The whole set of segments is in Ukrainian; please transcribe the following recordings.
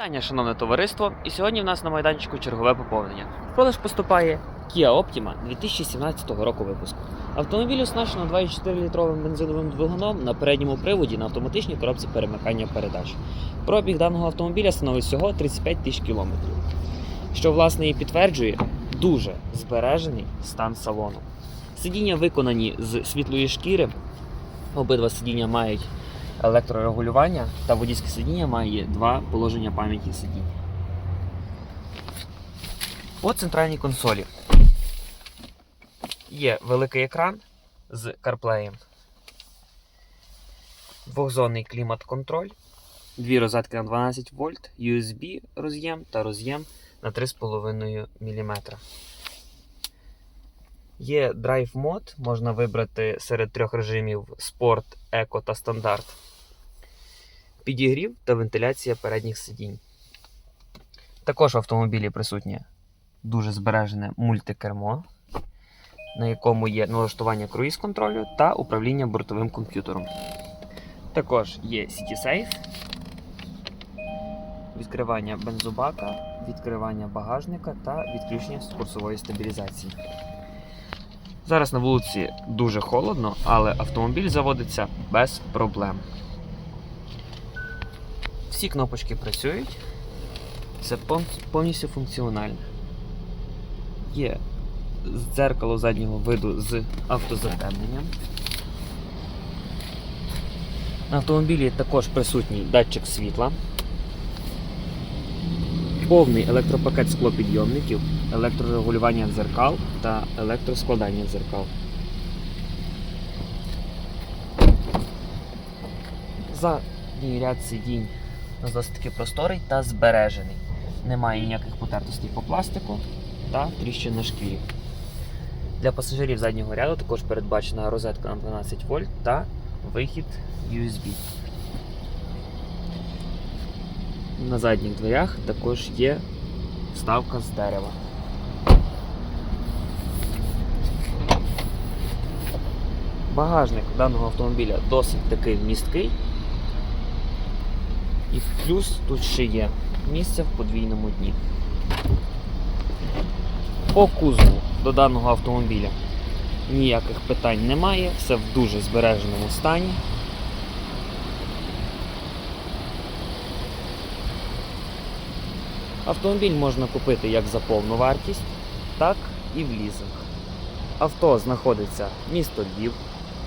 Вітання, шановне товариство, і сьогодні в нас на майданчику чергове поповнення. В продаж поступає Kia Optima 2017 року випуску. Автомобіль оснащено 2,4 літровим бензиновим двигуном на передньому приводі на автоматичній коробці перемикання передач. Пробіг даного автомобіля становить всього 35 тисяч кілометрів, що власне і підтверджує дуже збережений стан салону. Сидіння виконані з світлої шкіри. Обидва сидіння мають електрорегулювання та водійське сидіння має два положення пам'яті сидінь. По центральній консолі є великий екран з CarPlay, двохзонний клімат-контроль, дві розетки на 12 вольт, USB роз'єм та роз'єм на 3,5 мм. Є Drive мод, можна вибрати серед трьох режимів Sport, Eco та Стандарт. Підігрів та вентиляція передніх сидінь. Також в автомобілі присутнє дуже збережене мультикермо, на якому є налаштування круїз-контролю та управління бортовим комп'ютером. Також є CitySafe, відкривання бензобака, відкривання багажника та відключення курсової стабілізації. Зараз на вулиці дуже холодно, але автомобіль заводиться без проблем. Всі кнопочки працюють, все повністю функціональне. Є дзеркало заднього виду з автозатемненням. На автомобілі також присутній датчик світла, повний електропакет склопідйомників, електрорегулювання дзеркал та електроскладання дзеркал. Задній ряд сидінь у нас досить таки просторий та збережений. Немає ніяких потертостей по пластику та тріщин на шкірі. Для пасажирів заднього ряду також передбачена розетка на 12 вольт та вихід USB. На задніх дверях також є вставка з дерева. Багажник даного автомобіля досить таки місткий. І плюс тут ще є місце в подвійному дні. По кузову до даного автомобіля ніяких питань немає, все в дуже збереженому стані. Автомобіль можна купити як за повну вартість, так і в лізинг. Авто знаходиться місто Львів,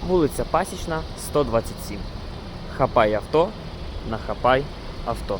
вулиця Пасічна, 127. Хапай авто на хапай авто.